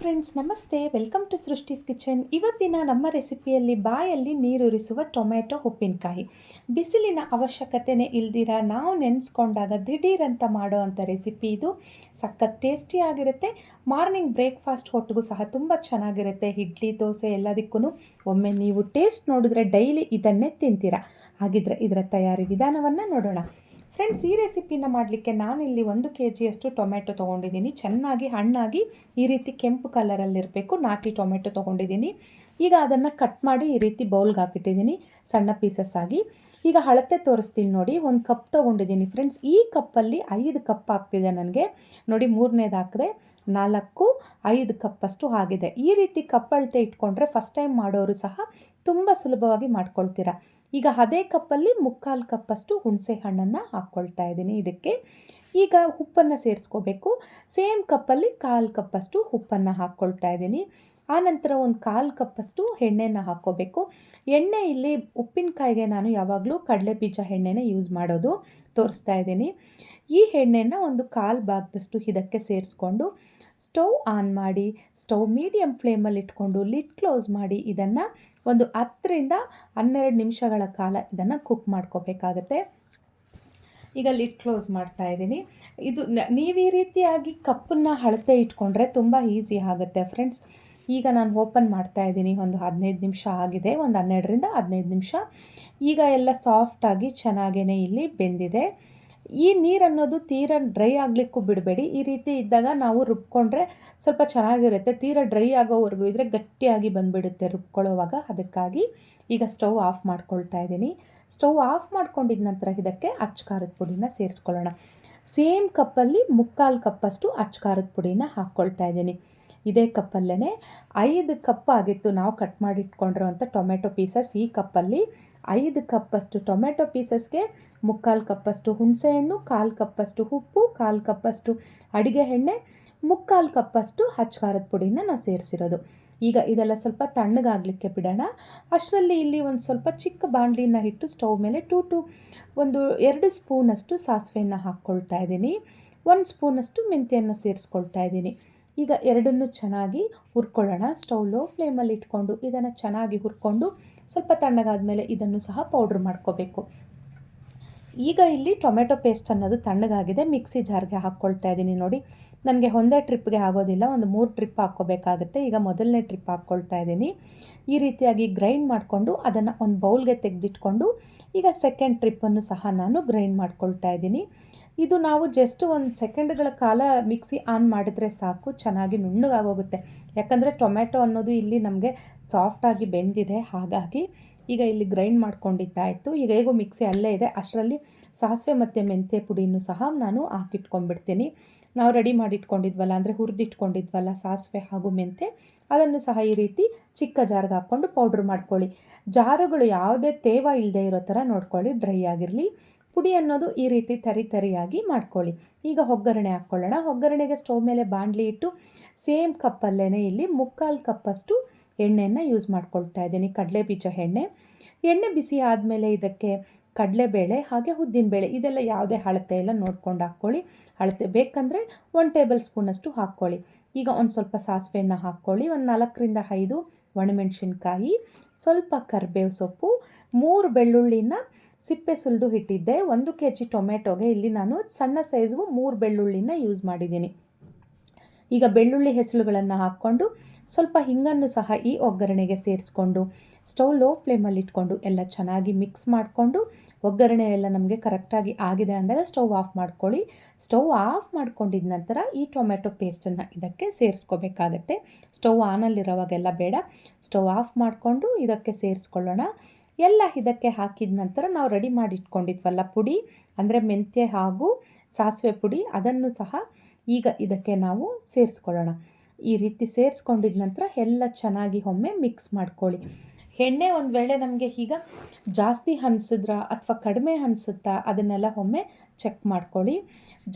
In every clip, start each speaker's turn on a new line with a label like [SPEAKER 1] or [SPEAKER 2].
[SPEAKER 1] Friends ನಮಸ್ತೆ. Welcome to ಸೃಷ್ಟಿಸ್ kitchen ಇವತ್ತಿನ ನಮ್ಮ ರೆಸಿಪಿಯಲ್ಲಿ ಬಾಯಲ್ಲಿ ನೀರುರಿಸುವ ಟೊಮೆಟೊ ಉಪ್ಪಿನಕಾಯಿ. ಬಿಸಿಲಿನ ಅವಶ್ಯಕತೆನೇ ಇಲ್ದಿರ ನಾವು ನೆನೆಸ್ಕೊಂಡಾಗ ದಿಢೀರಂತ ಮಾಡೋ ಅಂಥ ರೆಸಿಪಿ ಇದು. ಸಖತ್ ಟೇಸ್ಟಿಯಾಗಿರುತ್ತೆ ಮಾರ್ನಿಂಗ್ ಬ್ರೇಕ್ಫಾಸ್ಟ್ ಹೊಟ್ಟಿಗೂ ಸಹ ತುಂಬ ಚೆನ್ನಾಗಿರುತ್ತೆ. ಇಡ್ಲಿ, ದೋಸೆ ಎಲ್ಲದಕ್ಕೂ ಒಮ್ಮೆ ನೀವು ಟೇಸ್ಟ್ ನೋಡಿದ್ರೆ ಡೈಲಿ ಇದನ್ನೇ ತಿಂತೀರಾ? ಹಾಗಿದ್ರೆ ಇದರ ತಯಾರಿ ವಿಧಾನವನ್ನು ನೋಡೋಣ. ಫ್ರೆಂಡ್ಸ್ ಈ ರೆಸಿಪಿನ ಮಾಡಲಿಕ್ಕೆ ನಾನಿಲ್ಲಿ ಒಂದು ಕೆ ಜಿಯಷ್ಟು ಟೊಮೆಟೊ ತೊಗೊಂಡಿದ್ದೀನಿ. ಚೆನ್ನಾಗಿ ಹಣ್ಣಾಗಿ ಈ ರೀತಿ ಕೆಂಪು ಕಲರಲ್ಲಿರಬೇಕು ನಾಟಿ ಟೊಮೆಟೊ ತೊಗೊಂಡಿದ್ದೀನಿ. ಈಗ ಅದನ್ನು ಕಟ್ ಮಾಡಿ ಈ ರೀತಿ ಬೌಲ್ಗೆ ಹಾಕಿಟ್ಟಿದ್ದೀನಿ, ಸಣ್ಣ ಪೀಸಸ್ ಆಗಿ. ಈಗ ಹಳತೆ ತೋರಿಸ್ತೀನಿ ನೋಡಿ, ಒಂದು ಕಪ್ ತೊಗೊಂಡಿದ್ದೀನಿ ಫ್ರೆಂಡ್ಸ್ ಈ ಕಪ್ಪಲ್ಲಿ ಐದು ಕಪ್ ಆಗ್ತಿದೆ ನನಗೆ. ನೋಡಿ, ಮೂರನೇದು ಹಾಕಿದೆ ನಾಲ್ಕು, ಐದು ಕಪ್ಪಷ್ಟು ಆಗಿದೆ. ಈ ರೀತಿ ಕಪ್ ಅಳತೆ ಇಟ್ಕೊಂಡ್ರೆ ಫಸ್ಟ್ ಟೈಮ್ ಮಾಡೋರು ಸಹ ತುಂಬ ಸುಲಭವಾಗಿ ಮಾಡ್ಕೊಳ್ತೀರಾ. ಈಗ ಅದೇ ಕಪ್ಪಲ್ಲಿ ಮುಕ್ಕಾಲು ಕಪ್ಪಷ್ಟು ಹುಣಸೆ ಹಣ್ಣನ್ನು ಹಾಕ್ಕೊಳ್ತಾ ಇದ್ದೀನಿ ಇದಕ್ಕೆ. ಈಗ ಉಪ್ಪನ್ನು ಸೇರಿಸ್ಕೋಬೇಕು. ಸೇಮ್ ಕಪ್ಪಲ್ಲಿ ಕಾಲು ಕಪ್ಪಷ್ಟು ಉಪ್ಪನ್ನು ಹಾಕ್ಕೊಳ್ತಾ ಇದ್ದೀನಿ. ಆನಂತರ ಒಂದು ಕಾಲು ಕಪ್ಪಷ್ಟು ಎಣ್ಣೆನ ಹಾಕ್ಕೋಬೇಕು. ಎಣ್ಣೆ ಇಲ್ಲಿ ಉಪ್ಪಿನಕಾಯಿಗೆ ನಾನು ಯಾವಾಗಲೂ ಕಡಲೆ ಬೀಜ ಎಣ್ಣೆನೇ ಯೂಸ್ ಮಾಡೋದು ತೋರಿಸ್ತಾ ಇದ್ದೀನಿ. ಈ ಎಣ್ಣೆನ ಒಂದು ಕಾಲು ಭಾಗದಷ್ಟು ಇದಕ್ಕೆ ಸೇರಿಸ್ಕೊಂಡು ಸ್ಟವ್ ಆನ್ ಮಾಡಿ, ಸ್ಟವ್ ಮೀಡಿಯಮ್ ಫ್ಲೇಮಲ್ಲಿ ಇಟ್ಕೊಂಡು ಲಿಡ್ ಕ್ಲೋಸ್ ಮಾಡಿ, ಇದನ್ನು ಒಂದು ಹತ್ತರಿಂದ ಹನ್ನೆರಡು ನಿಮಿಷಗಳ ಕಾಲ ಇದನ್ನು ಕುಕ್ ಮಾಡ್ಕೋಬೇಕಾಗತ್ತೆ. ಈಗ ಲಿಡ್ ಕ್ಲೋಸ್ ಮಾಡ್ತಾ ಇದ್ದೀನಿ. ಇದು ನೀವು ಈ ರೀತಿಯಾಗಿ ಕಪ್ಪನ್ನು ಅಳತೆ ಇಟ್ಕೊಂಡ್ರೆ ತುಂಬ ಈಸಿ ಆಗುತ್ತೆ ಫ್ರೆಂಡ್ಸ್. ಈಗ ನಾನು ಓಪನ್ ಮಾಡ್ತಾ ಇದ್ದೀನಿ, ಒಂದು ಹದಿನೈದು ನಿಮಿಷ ಆಗಿದೆ, ಒಂದು ಹನ್ನೆರಡರಿಂದ ಹದಿನೈದು ನಿಮಿಷ. ಈಗ ಎಲ್ಲ ಸಾಫ್ಟಾಗಿ ಚೆನ್ನಾಗೇ ಇಲ್ಲಿ ಬೆಂದಿದೆ. ಈ ನೀರು ಅನ್ನೋದು ತೀರ ಡ್ರೈ ಆಗಲಿಕ್ಕೂ ಬಿಡಬೇಡಿ. ಈ ರೀತಿ ಇದ್ದಾಗ ನಾವು ರುಬ್ಕೊಂಡ್ರೆ ಸ್ವಲ್ಪ ಚೆನ್ನಾಗಿರುತ್ತೆ. ತೀರ ಡ್ರೈ ಆಗೋವರೆಗೂ ಇದ್ದರೆ ಗಟ್ಟಿಯಾಗಿ ಬಂದುಬಿಡುತ್ತೆ ರುಬ್ಕೊಳ್ಳೋವಾಗ. ಅದಕ್ಕಾಗಿ ಈಗ ಸ್ಟವ್ ಆಫ್ ಮಾಡ್ಕೊಳ್ತಾ ಇದ್ದೀನಿ. ಸ್ಟವ್ ಆಫ್ ಮಾಡ್ಕೊಂಡಿದ ನಂತರ ಇದಕ್ಕೆ ಅಚ್ಚಕಾರದ ಪುಡಿನ ಸೇರಿಸ್ಕೊಳ್ಳೋಣ. ಸೇಮ್ ಕಪ್ಪಲ್ಲಿ ಮುಕ್ಕಾಲು ಕಪ್ಪಷ್ಟು ಅಚ್ಚಕಾರದ ಪುಡಿನ ಹಾಕ್ಕೊಳ್ತಾ ಇದ್ದೀನಿ. ಇದೇ ಕಪ್ಪಲ್ಲೇ ಐದು ಕಪ್ ಆಗಿತ್ತು ನಾವು ಕಟ್ ಮಾಡಿ ಇಟ್ಕೊಂಡಿರೋ ಅಂಥ ಟೊಮೆಟೊ ಪೀಸಸ್ ಈ ಕಪ್ಪಲ್ಲಿ. ಐದು ಕಪ್ಪಷ್ಟು ಟೊಮೆಟೊ ಪೀಸಸ್ಗೆ ಮುಕ್ಕಾಲು ಕಪ್ಪಷ್ಟು ಹುಣಸೆಹಣ್ಣು, ಕಾಲು ಕಪ್ಪಷ್ಟು ಉಪ್ಪು, ಕಾಲು ಕಪ್ಪಷ್ಟು ಅಡುಗೆ ಎಣ್ಣೆ, ಮುಕ್ಕಾಲು ಕಪ್ಪಷ್ಟು ಹಚ್ಚಾರದ ಪುಡಿನ ನಾವು ಸೇರಿಸಿರೋದು. ಈಗ ಇದೆಲ್ಲ ಸ್ವಲ್ಪ ತಣ್ಣಗಾಗಲಿಕ್ಕೆ ಬಿಡೋಣ. ಅಷ್ಟರಲ್ಲಿ ಇಲ್ಲಿ ಒಂದು ಸ್ವಲ್ಪ ಚಿಕ್ಕ ಬಾಣಲಿನ ಇಟ್ಟು ಸ್ಟೌವ್ ಮೇಲೆ ಟೂ ಟು ಒಂದು ಎರಡು ಸ್ಪೂನಷ್ಟು ಸಾಸಿವೆಯನ್ನು ಹಾಕ್ಕೊಳ್ತಾ ಇದ್ದೀನಿ. ಒಂದು ಸ್ಪೂನಷ್ಟು ಮೆಂತ್ಯನ್ನು ಸೇರಿಸ್ಕೊಳ್ತಾ ಇದ್ದೀನಿ. ಈಗ ಎರಡನ್ನು ಚೆನ್ನಾಗಿ ಹುರ್ಕೊಳ್ಳೋಣ. ಸ್ಟೌವ್ ಲೋ ಫ್ಲೇಮಲ್ಲಿ ಇಟ್ಕೊಂಡು ಇದನ್ನು ಚೆನ್ನಾಗಿ ಹುರ್ಕೊಂಡು ಸ್ವಲ್ಪ ತಣ್ಣಗಾದ ಮೇಲೆ ಇದನ್ನು ಸಹ ಪೌಡ್ರ್ ಮಾಡ್ಕೋಬೇಕು. ಈಗ ಇಲ್ಲಿ ಟೊಮೆಟೊ ಪೇಸ್ಟ್ ಅನ್ನೋದು ತಣ್ಣಗಾಗಿದೆ. ಮಿಕ್ಸಿ ಜಾರ್ಗೆ ಹಾಕ್ಕೊಳ್ತಾ ಇದ್ದೀನಿ ನೋಡಿ. ನನಗೆ ಒಂದೇ ಟ್ರಿಪ್ಗೆ ಆಗೋದಿಲ್ಲ. ಒಂದು ಮೂರು ಟ್ರಿಪ್ ಹಾಕ್ಕೋಬೇಕಾಗುತ್ತೆ. ಈಗ ಮೊದಲನೇ ಟ್ರಿಪ್ ಹಾಕ್ಕೊಳ್ತಾ ಇದ್ದೀನಿ. ಈ ರೀತಿಯಾಗಿ ಗ್ರೈಂಡ್ ಮಾಡಿಕೊಂಡು ಅದನ್ನು ಒಂದು ಬೌಲ್ಗೆ ತೆಗೆದಿಟ್ಕೊಂಡು ಈಗ ಸೆಕೆಂಡ್ ಟ್ರಿಪ್ಪನ್ನು ಸಹ ನಾನು ಗ್ರೈಂಡ್ ಮಾಡ್ಕೊಳ್ತಾ ಇದ್ದೀನಿ. ಇದು ನಾವು ಜಸ್ಟ್ ಒಂದು ಸೆಕೆಂಡ್ಗಳ ಕಾಲ ಮಿಕ್ಸಿ ಆನ್ ಮಾಡಿದ್ರೆ ಸಾಕು, ಚೆನ್ನಾಗಿ ನುಣ್ಣಗಾಗೋಗುತ್ತೆ. ಯಾಕಂದರೆ ಟೊಮೆಟೊ ಅನ್ನೋದು ಇಲ್ಲಿ ನಮಗೆ ಸಾಫ್ಟಾಗಿ ಬೆಂದಿದೆ. ಹಾಗಾಗಿ ಈಗ ಇಲ್ಲಿ ಗ್ರೈಂಡ್ ಮಾಡ್ಕೊಂಡಿದ್ದಾಯಿತು. ಈಗ ಹೇಗೋ ಮಿಕ್ಸಿ ಅಲ್ಲೇ ಇದೆ. ಅಷ್ಟರಲ್ಲಿ ಸಾಸಿವೆ ಮತ್ತು ಮೆಂತ್ಯ ಪುಡಿನೂ ಸಹ ನಾನು ಹಾಕಿಟ್ಕೊಂಡ್ಬಿಡ್ತೀನಿ ನಾವು ರೆಡಿ ಮಾಡಿಟ್ಕೊಂಡಿದ್ವಲ್ಲ, ಅಂದರೆ ಹುರಿದಿಟ್ಕೊಂಡಿದ್ವಲ್ಲ ಸಾಸಿವೆ ಹಾಗೂ ಮೆಂತ್ಯೆ, ಅದನ್ನು ಸಹ ಈ ರೀತಿ ಚಿಕ್ಕ ಜಾರ್ಗೆ ಹಾಕ್ಕೊಂಡು ಪೌಡ್ರ್ ಮಾಡ್ಕೊಳ್ಳಿ. ಜಾರುಗಳು ಯಾವುದೇ ತೇವ ಇಲ್ಲದೆ ಇರೋ ಥರ ನೋಡ್ಕೊಳ್ಳಿ. ಡ್ರೈ ಆಗಿರಲಿ ಪುಡಿ ಅನ್ನೋದು ಈ ರೀತಿ ತರಿ ತರಿಯಾಗಿ ಮಾಡ್ಕೊಳ್ಳಿ. ಈಗ ಒಗ್ಗರಣೆ ಹಾಕ್ಕೊಳ್ಳೋಣ. ಒಗ್ಗರಣೆಗೆ ಸ್ಟವ್ ಮೇಲೆ ಬಾಣಲಿ ಇಟ್ಟು ಸೇಮ್ ಕಪ್ಪಲ್ಲೇ ಇಲ್ಲಿ ಮುಕ್ಕಾಲು ಕಪ್ಪಷ್ಟು ಎಣ್ಣೆಯನ್ನು ಯೂಸ್ ಮಾಡ್ಕೊಳ್ತಾ ಇದ್ದೀನಿ. ಕಡಲೆ ಬೀಜ ಎಣ್ಣೆ. ಎಣ್ಣೆ ಬಿಸಿ ಆದಮೇಲೆ ಇದಕ್ಕೆ ಕಡಲೆಬೇಳೆ ಹಾಗೆ ಉದ್ದಿನ ಬೇಳೆ ಇದೆಲ್ಲ ಯಾವುದೇ ಅಳತೆ ಎಲ್ಲ ನೋಡ್ಕೊಂಡು ಹಾಕ್ಕೊಳ್ಳಿ. ಅಳತೆ ಬೇಕಂದರೆ ಒನ್ ಟೇಬಲ್ ಸ್ಪೂನಷ್ಟು ಹಾಕ್ಕೊಳ್ಳಿ. ಈಗ ಒಂದು ಸ್ವಲ್ಪ ಸಾಸಿವೆಯನ್ನು ಹಾಕ್ಕೊಳ್ಳಿ. ಒಂದು ನಾಲ್ಕರಿಂದ ಐದು ಒಣಮೆಣಸಿನ್ಕಾಯಿ, ಸ್ವಲ್ಪ ಕರಿಬೇವು ಸೊಪ್ಪು, ಮೂರು ಬೆಳ್ಳುಳ್ಳಿನ ಸಿಪ್ಪೆ ಸುಲಿದು ಇಟ್ಟಿದ್ದೆ ಒಂದು ಕೆ ಜಿ ಟೊಮೆಟೊಗೆ ಇಲ್ಲಿ ನಾನು ಸಣ್ಣ ಸೈಜು ಮೂರು ಬೆಳ್ಳುಳ್ಳಿನ ಯೂಸ್ ಮಾಡಿದ್ದೀನಿ. ಈಗ ಬೆಳ್ಳುಳ್ಳಿ ಹೆಸರುಗಳನ್ನು ಹಾಕ್ಕೊಂಡು ಸ್ವಲ್ಪ ಹಿಂಗನ್ನು ಸಹ ಈ ಒಗ್ಗರಣೆಗೆ ಸೇರಿಸ್ಕೊಂಡು, ಸ್ಟವ್ ಲೋ ಫ್ಲೇಮಲ್ಲಿ ಇಟ್ಕೊಂಡು ಎಲ್ಲ ಚೆನ್ನಾಗಿ ಮಿಕ್ಸ್ ಮಾಡಿಕೊಂಡು, ಒಗ್ಗರಣೆ ಎಲ್ಲ ನಮಗೆ ಕರೆಕ್ಟಾಗಿ ಆಗಿದೆ ಅಂದಾಗ ಸ್ಟವ್ ಆಫ್ ಮಾಡ್ಕೊಳ್ಳಿ. ಸ್ಟವ್ ಆಫ್ ಮಾಡ್ಕೊಂಡಿದ ನಂತರ ಈ ಟೊಮೆಟೊ ಪೇಸ್ಟನ್ನು ಇದಕ್ಕೆ ಸೇರಿಸ್ಕೋಬೇಕಾಗತ್ತೆ. ಸ್ಟವ್ ಆನಲ್ಲಿರೋವಾಗೆಲ್ಲ ಬೇಡ, ಸ್ಟವ್ ಆಫ್ ಮಾಡಿಕೊಂಡು ಇದಕ್ಕೆ ಸೇರಿಸ್ಕೊಳ್ಳೋಣ. ಎಲ್ಲ ಇದಕ್ಕೆ ಹಾಕಿದ ನಂತರ ನಾವು ರೆಡಿ ಮಾಡಿ ಇಟ್ಕೊಂಡಿದ್ವಲ್ಲ ಪುಡಿ, ಅಂದರೆ ಮೆಂತ್ಯ ಹಾಗೂ ಸಾಸಿವೆ ಪುಡಿ, ಅದನ್ನು ಸಹ ಈಗ ಇದಕ್ಕೆ ನಾವು ಸೇರಿಸ್ಕೊಳ್ಳೋಣ. ಈ ರೀತಿ ಸೇರಿಸ್ಕೊಂಡಿದ ನಂತರ ಎಲ್ಲ ಚೆನ್ನಾಗಿ ಒಮ್ಮೆ ಮಿಕ್ಸ್ ಮಾಡ್ಕೊಳ್ಳಿ. ಎಣ್ಣೆ ಒಂದು ವೇಳೆ ನಮಗೆ ಈಗ ಜಾಸ್ತಿ ಅನ್ಸಿದ್ರ ಅಥವಾ ಕಡಿಮೆ ಅನಿಸುತ್ತಾ ಅದನ್ನೆಲ್ಲ ಒಮ್ಮೆ ಚೆಕ್ ಮಾಡ್ಕೊಳ್ಳಿ.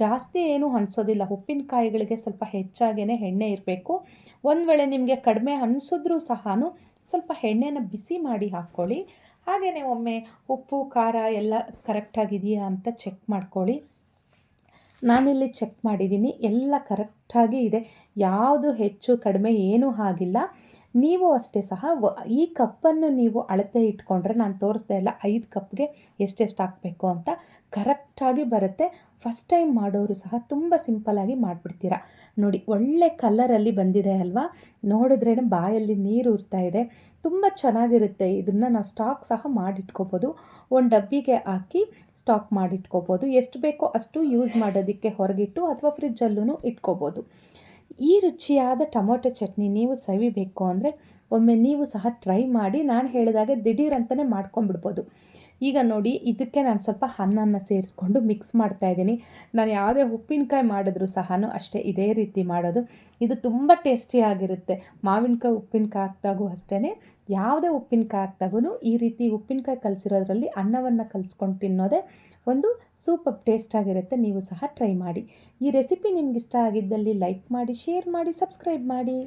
[SPEAKER 1] ಜಾಸ್ತಿ ಏನು ಅನಿಸೋದಿಲ್ಲ ಉಪ್ಪಿನಕಾಯಿಗಳಿಗೆ ಸ್ವಲ್ಪ ಹೆಚ್ಚಾಗೇ ಎಣ್ಣೆ ಇರಬೇಕು. ಒಂದು ವೇಳೆ ನಿಮಗೆ ಕಡಿಮೆ ಅನಿಸಿದ್ರೂ ಸಹ ಸ್ವಲ್ಪ ಎಣ್ಣೆನ ಬಿಸಿ ಮಾಡಿ ಹಾಕ್ಕೊಳ್ಳಿ. ಹಾಗೆಯೇ ಒಮ್ಮೆ ಉಪ್ಪು, ಖಾರ ಎಲ್ಲ ಕರೆಕ್ಟಾಗಿದೆಯಾ ಅಂತ ಚೆಕ್ ಮಾಡ್ಕೊಳ್ಳಿ. ನಾನಿಲ್ಲಿ ಚೆಕ್ ಮಾಡಿದ್ದೀನಿ. ಎಲ್ಲ ಕರೆಕ್ಟಾಗಿ ಇದೆ. ಯಾವುದು ಹೆಚ್ಚು ಕಡಿಮೆ ಏನೂ ಆಗಿಲ್ಲ. ನೀವು ಅಷ್ಟೇ ಸಹ ಈ ಕಪ್ಪನ್ನು ನೀವು ಅಳತೆ ಇಟ್ಕೊಂಡ್ರೆ ನಾನು ತೋರಿಸ್ದೆ ಇಲ್ಲ, ಐದು ಕಪ್ಗೆ ಎಷ್ಟೆಷ್ಟು ಹಾಕಬೇಕು ಅಂತ ಕರೆಕ್ಟಾಗಿ ಬರುತ್ತೆ. ಫಸ್ಟ್ ಟೈಮ್ ಮಾಡೋರು ಸಹ ತುಂಬ ಸಿಂಪಲ್ಲಾಗಿ ಮಾಡಿಬಿಡ್ತೀರ. ನೋಡಿ, ಒಳ್ಳೆ ಕಲರಲ್ಲಿ ಬಂದಿದೆ ಅಲ್ವಾ? ನೋಡಿದ್ರೇ ಬಾಯಲ್ಲಿ ನೀರು ಉರ್ತಾ ಇದೆ. ತುಂಬ ಚೆನ್ನಾಗಿರುತ್ತೆ. ಇದನ್ನು ನಾವು ಸ್ಟಾಕ್ ಸಹ ಮಾಡಿಟ್ಕೋಬೋದು. ಒಂದು ಡಬ್ಬಿಗೆ ಹಾಕಿ ಸ್ಟಾಕ್ ಮಾಡಿಟ್ಕೋಬೋದು. ಎಷ್ಟು ಬೇಕೋ ಅಷ್ಟು ಯೂಸ್ ಮಾಡೋದಕ್ಕೆ ಹೊರಗಿಟ್ಟು ಅಥವಾ ಫ್ರಿಜ್ಜಲ್ಲೂ ಇಟ್ಕೋಬೋದು. ಈ ರುಚಿಯಾದ ಟೊಮೊಟೊ ಚಟ್ನಿ ನೀವು ಸವಿಬೇಕು ಅಂದರೆ ಒಮ್ಮೆ ನೀವು ಸಹ ಟ್ರೈ ಮಾಡಿ ನಾನು ಹೇಳಿದಾಗೆ ದಿಢೀರ್ ಅಂತಲೇ ಮಾಡ್ಕೊಂಬಿಡ್ಬೋದು ಈಗ ನೋಡಿ, ಇದಕ್ಕೆ ನಾನು ಸ್ವಲ್ಪ ಅನ್ನನ ಸೇರಿಸ್ಕೊಂಡು ಮಿಕ್ಸ್ ಮಾಡ್ತಾ ಇದ್ದೀನಿ. ನಾನು ಯಾವುದೇ ಉಪ್ಪಿನಕಾಯಿ ಮಾಡಿದ್ರು ಸಹ ಅಷ್ಟೇ ಇದೇ ರೀತಿ ಮಾಡೋದು. ಇದು ತುಂಬ ಟೇಸ್ಟಿಯಾಗಿರುತ್ತೆ ಮಾವಿನಕಾಯಿ ಉಪ್ಪಿನಕಾಯಿ ಹಾಕ್ದಾಗೂ ಅಷ್ಟೇ ಯಾವುದೇ ಉಪ್ಪಿನಕಾಯಿ ಹಾಕ್ದಾಗೂ ಈ ರೀತಿ ಉಪ್ಪಿನಕಾಯಿ ಕಲಸಿರೋದ್ರಲ್ಲಿ ಅನ್ನವನ್ನು ಕಲಿಸ್ಕೊಂಡು ತಿನ್ನೋದೇ ಒಂದು ಸೂಪರ್ ಟೇಸ್ಟಾಗಿರುತ್ತೆ ನೀವು ಸಹ ಟ್ರೈ ಮಾಡಿ. ಈ ರೆಸಿಪಿ ನಿಮ್ಗೆ ಇಷ್ಟ ಆಗಿದ್ದಲ್ಲಿ ಲೈಕ್ ಮಾಡಿ, ಶೇರ್ ಮಾಡಿ, ಸಬ್ಸ್ಕ್ರೈಬ್ ಮಾಡಿ.